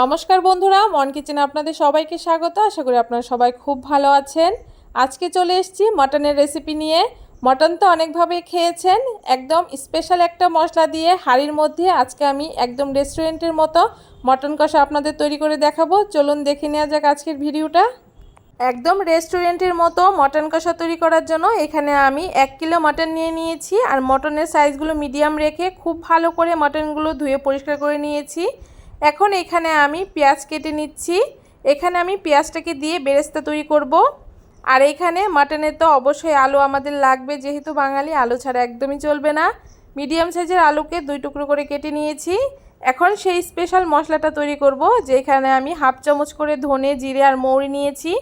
নমস্কার বন্ধুরা, মন কিচেনে আপনাদের সবাইকে স্বাগত। আশা করি আপনারা সবাই খুব ভালো আছেন। আজকে চলে এসেছি মটনের রেসিপি নিয়ে। মটন তো অনেকভাবে খেয়েছেন। একদম স্পেশাল একটা মশলা দিয়ে হাঁড়ির মধ্যে আজকে আমি একদম রেস্টুরেন্টের মতো মটন কষা আপনাদের তৈরি করে দেখাবো। চলুন দেখে নেওয়া যাক আজকের ভিডিওটা। একদম রেস্টুরেন্টের মতো মটন কষা তৈরি করার জন্য এখানে আমি এক কিলো মটন নিয়ে নিয়েছি। আর মটনের সাইজগুলো মিডিয়াম রেখে খুব ভালো করে মটনগুলো ধুয়ে পরিষ্কার করে নিয়েছি। এখন এখানে আমি পেঁয়াজ কেটে নিচ্ছি। এখানে আমি পেঁয়াজটাকে দিয়ে বেরেস্তা তৈরি করব। আর এখানে মাটনে তো অবশ্যই আলু আমাদের লাগবে, যেহেতু বাঙালি আলু ছাড়া একদমই চলবে না। মিডিয়াম সাইজের আলুকে দুই টুকরো করে কেটে নিয়েছি। এখন সেই স্পেশাল মশলাটা তৈরি করব, যেখানে আমি হাফ চামচ করে ধনে, জিরে আর মৌরি নিয়েছি।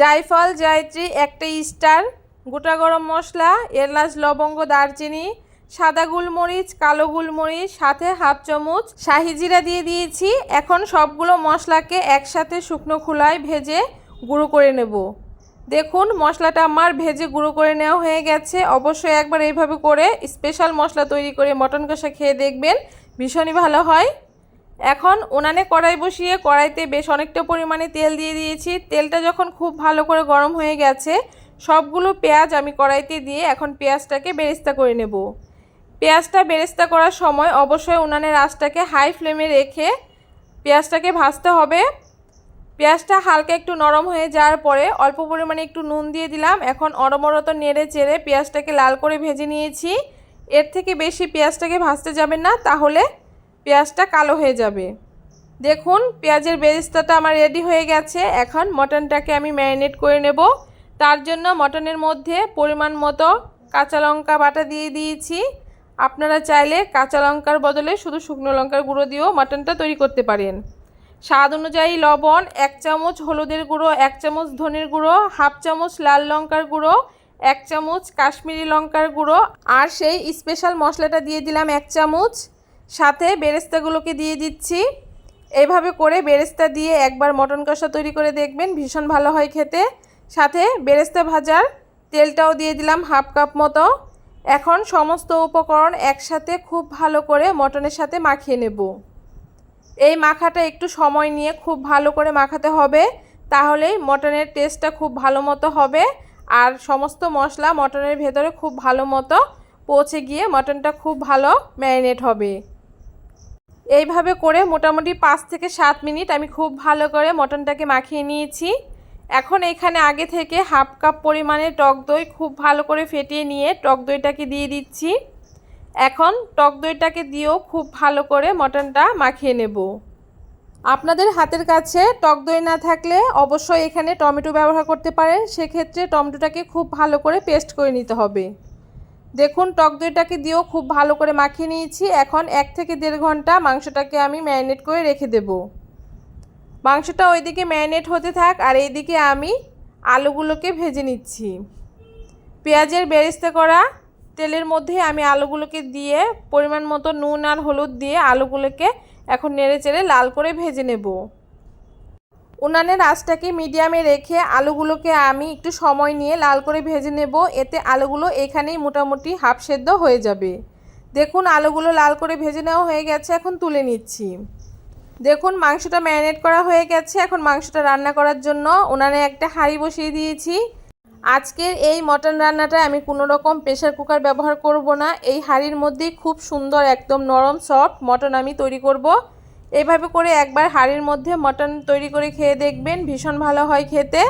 জায়ফল, জায়ত্রী, একটা স্টার, গোটা গরম মশলা, এলাচ, লবঙ্গ, দারচিনি সাদা গোলমরিচ, কালো গোলমরিচ, সাথে হাফ চামচ শাহি জিরা দিয়ে দিয়েছি। এখন সবগুলো মশলাকে একসাথে শুকনো খোলায় ভেজে গুঁড়ো করে নেব। দেখুন, মশলাটা আমার ভেজে গুঁড়ো করে নেওয়া হয়ে গেছে। অবশ্যই একবার এইভাবে করে স্পেশাল মশলা তৈরি করে মটন কষা খেয়ে দেখবেন, ভীষণই ভালো হয়। এখন উনানে কড়াই বসিয়ে কড়াইতে বেশ অনেকটা পরিমাণে তেল দিয়ে দিয়েছি। তেলটা যখন খুব ভালো করে গরম হয়ে গেছে, সবগুলো পেঁয়াজ আমি কড়াইতে দিয়ে এখন পেঁয়াজটাকে বেরেস্তা করে নেব। পেঁয়াজটা বেরেস্তা করার সময় অবশ্যই উনানের আঁচটাকে হাই ফ্লেমে রেখে পেঁয়াজটাকে ভাজতে হবে। পেঁয়াজটা হালকা একটু নরম হয়ে যাওয়ার পরে অল্প পরিমাণে একটু নুন দিয়ে দিলাম। এখন অরমরত নেড়ে চেড়ে পেঁয়াজটাকে লাল করে ভেজে নিয়েছি। এর থেকে বেশি পেঁয়াজটাকে ভাজতে যাবেন না, তাহলে পেঁয়াজটা কালো হয়ে যাবে। দেখুন, পেঁয়াজের বেরেস্তাটা আমার রেডি হয়ে গেছে। এখন মটনটাকে আমি ম্যারিনেট করে নেব। তার জন্য মটনের মধ্যে পরিমাণ মতো কাঁচা লঙ্কা বাটা দিয়ে দিয়েছি। আপনারা চাইলে কাঁচা লঙ্কার বদলে শুধু শুকনো লঙ্কার গুঁড়ো দিয়েও মাটনটা তৈরি করতে পারেন। স্বাদ অনুযায়ী লবণ, এক চামচ হলুদের গুঁড়ো, এক চামচ ধনের গুঁড়ো, হাফ চামচ লাল লঙ্কার গুঁড়ো, এক চামচ কাশ্মীরি লঙ্কার গুঁড়ো আর সেই স্পেশাল মশলাটা দিয়ে দিলাম এক চামচ। সাথে বেরেস্তাগুলোকে দিয়ে দিচ্ছি। এইভাবে করে বেরেস্তা দিয়ে একবার মটন কষা তৈরি করে দেখবেন, ভীষণ ভালো হয় খেতে। সাথে বেরেস্তা ভাজার তেলটাও দিয়ে দিলাম হাফ কাপ মতো। এখন সমস্ত উপকরণ একসাথে খুব ভালো করে মটনের সাথে মাখিয়ে নেব। এই মাখাটা একটু সময় নিয়ে খুব ভালো করে মাখাতে হবে, তাহলেই মটনের টেস্টটা খুব ভালো মতো হবে আর সমস্ত মশলা মটনের ভেতরে খুব ভালো মতো পৌঁছে গিয়ে মটনটা খুব ভালো ম্যারিনেট হবে। এইভাবে করে মোটামুটি পাঁচ থেকে সাত মিনিট আমি খুব ভালো করে মটনটাকে মাখিয়ে নিয়েছি। এখন এখানে আগে থেকে হাফ কাপ পরিমাণে টক দই খুব ভালো করে ফেটিয়ে নিয়ে টক দইটাকে দিয়ে দিচ্ছি। এখন টক দইটাকে দিয়েও খুব ভালো করে মটনটা মাখিয়ে নেব। আপনাদের হাতের কাছে টক দই না থাকলে অবশ্যই এখানে টমেটো ব্যবহার করতে পারেন সেক্ষেত্রে টমেটোটাকে খুব ভালো করে পেস্ট করে নিতে হবে। দেখুন, টক দইটাকে দিয়েও খুব ভালো করে মাখিয়ে নিয়েছি। এখন এক থেকে দেড় ঘণ্টা মাংসটাকে আমি ম্যারিনেট করে রেখে দেব। মাংসটা ওইদিকে ম্যারিনেট হতে থাক আর এইদিকে আমি আলুগুলোকে ভেজে নিচ্ছি। পেঁয়াজের বেরেস্তা করা তেলের মধ্যে আমি আলুগুলোকে দিয়ে পরিমাণ মতো নুন আর হলুদ দিয়ে আলুগুলোকে এখন নেড়ে চেড়ে লাল করে ভেজে নেব। উনানের আঁচটাকে মিডিয়ামে রেখে আলুগুলোকে আমি একটু সময় নিয়ে লাল করে ভেজে নেব। এতে আলুগুলো এখানেই মোটামুটি হাফ সেদ্ধ হয়ে যাবে। দেখুন, আলুগুলো লাল করে ভেজে নেওয়া হয়ে গেছে, এখন তুলে নিচ্ছি। দেখুন, মাংসটা ম্যারিনেট করা হয়ে গেছে। এখন মাংসটা রান্না করার জন্য উনানে একটা হাঁড়ি বসিয়ে দিয়েছি। আজকের এই মটন রান্নাটা আমি কোনো রকম প্রেশার কুকার ব্যবহার করব না। এই হাঁড়ির মধ্যেই খুব সুন্দর, একদম নরম, সফট মটন আমি তৈরি করব। এইভাবে করে একবার হাঁড়ির মধ্যে মটন তৈরি করে খেয়ে দেখবেন, ভীষণ ভালো হয় খেতে।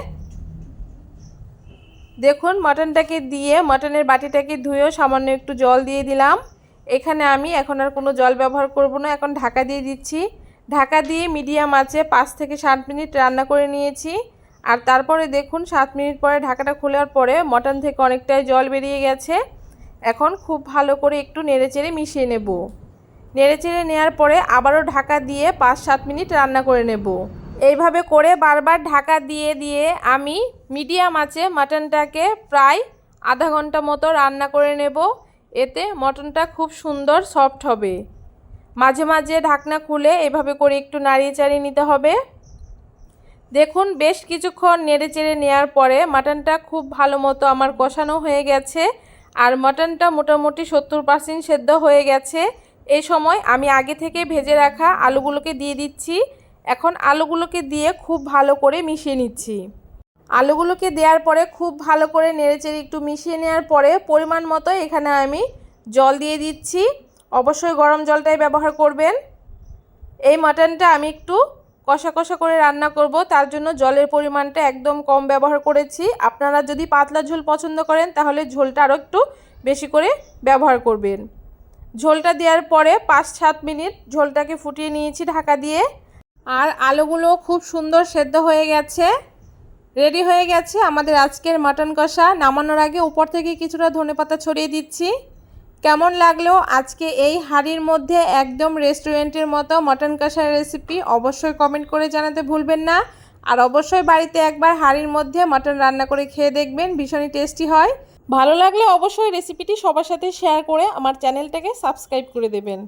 দেখুন, মটনটাকে দিয়ে মটনের বাটিটাকে ধুয়েও সামান্য একটু জল দিয়ে দিলাম। এখানে আমি এখন আর কোনো জল ব্যবহার করব না। এখন ঢাকা দিয়ে দিচ্ছি। ঢাকা দিয়ে মিডিয়াম আছে, পাঁচ থেকে সাত মিনিট রান্না করে নিয়েছি। আর তারপরে দেখুন, সাত মিনিট পরে ঢাকাটা খোলার পরে মটন থেকে অনেকটাই জল বেরিয়ে গেছে। এখন খুব ভালো করে একটু নেড়েচেড়ে মিশিয়ে নেব। নেড়েচেড়ে নেওয়ার পরে আবারও ঢাকা দিয়ে পাঁচ সাত মিনিট রান্না করে নেব। এইভাবে করে বারবার ঢাকা দিয়ে দিয়ে আমি মিডিয়াম আছে মাটনটাকে প্রায় আধা ঘণ্টা মতো রান্না করে নেব। এতে মটনটা খুব সুন্দর সফট হবে। মাঝে মাঝে ঢাকনা খুলে এভাবে করে একটু নাড়িয়ে চাড়িয়ে নিতে হবে। দেখুন, বেশ কিছুক্ষণ নেড়ে চেড়ে নেওয়ার পরে মাটনটা খুব ভালো মতো আমার কষানো হয়ে গেছে আর মাটনটা মোটামুটি সত্তর পার্সেন্ট সেদ্ধ হয়ে গেছে। এই সময় আমি আগে থেকে ভেজে রাখা আলুগুলোকে দিয়ে দিচ্ছি। এখন আলুগুলোকে দিয়ে খুব ভালো করে মিশিয়ে নিচ্ছি। আলুগুলোকে দেওয়ার পরে খুব ভালো করে নেড়েচেড়ে একটু মিশিয়ে নেওয়ার পরে পরিমাণ মতো এখানে আমি জল দিয়ে দিচ্ছি। অবশ্যই গরম জলটাই ব্যবহার করবেন। এই মাটনটা আমি একটু কষা কষা করে রান্না করব, তার জন্য জলের পরিমাণটা একদম কম ব্যবহার করেছি। আপনারা যদি পাতলা ঝোল পছন্দ করেন, তাহলে ঝোলটা আরও একটু বেশি করে ব্যবহার করবেন। ঝোলটা দেওয়ার পরে পাঁচ সাত মিনিট ঝোলটাকে ফুটিয়ে নিয়েছি ঢাকা দিয়ে। আর আলুগুলো খুব সুন্দর সেদ্ধ হয়ে গেছে। রেডি হয়ে গেছে আমাদের আজকের মাটন কষা। নামানোর আগে উপর থেকে কিছুটা ধনেপাতা ছড়িয়ে দিচ্ছি। কেমন লাগল? আজকে এই হাড়ির মধ্যে একদম রেস্টুরেন্টের মতো মটন কষার রেসিপি অবশ্যই কমেন্ট করে জানাতে ভুলবেন না। আর অবশ্যই বাড়িতে একবার হাড়ির মধ্যে মটন রান্না করে খেয়ে দেখবেন, ভীষণই টেস্টি হয়। ভালো লাগলে অবশ্যই রেসিপিটি সবার সাথে শেয়ার করে আমার চ্যানেলটাকে সাবস্ক্রাইব করে দেবেন।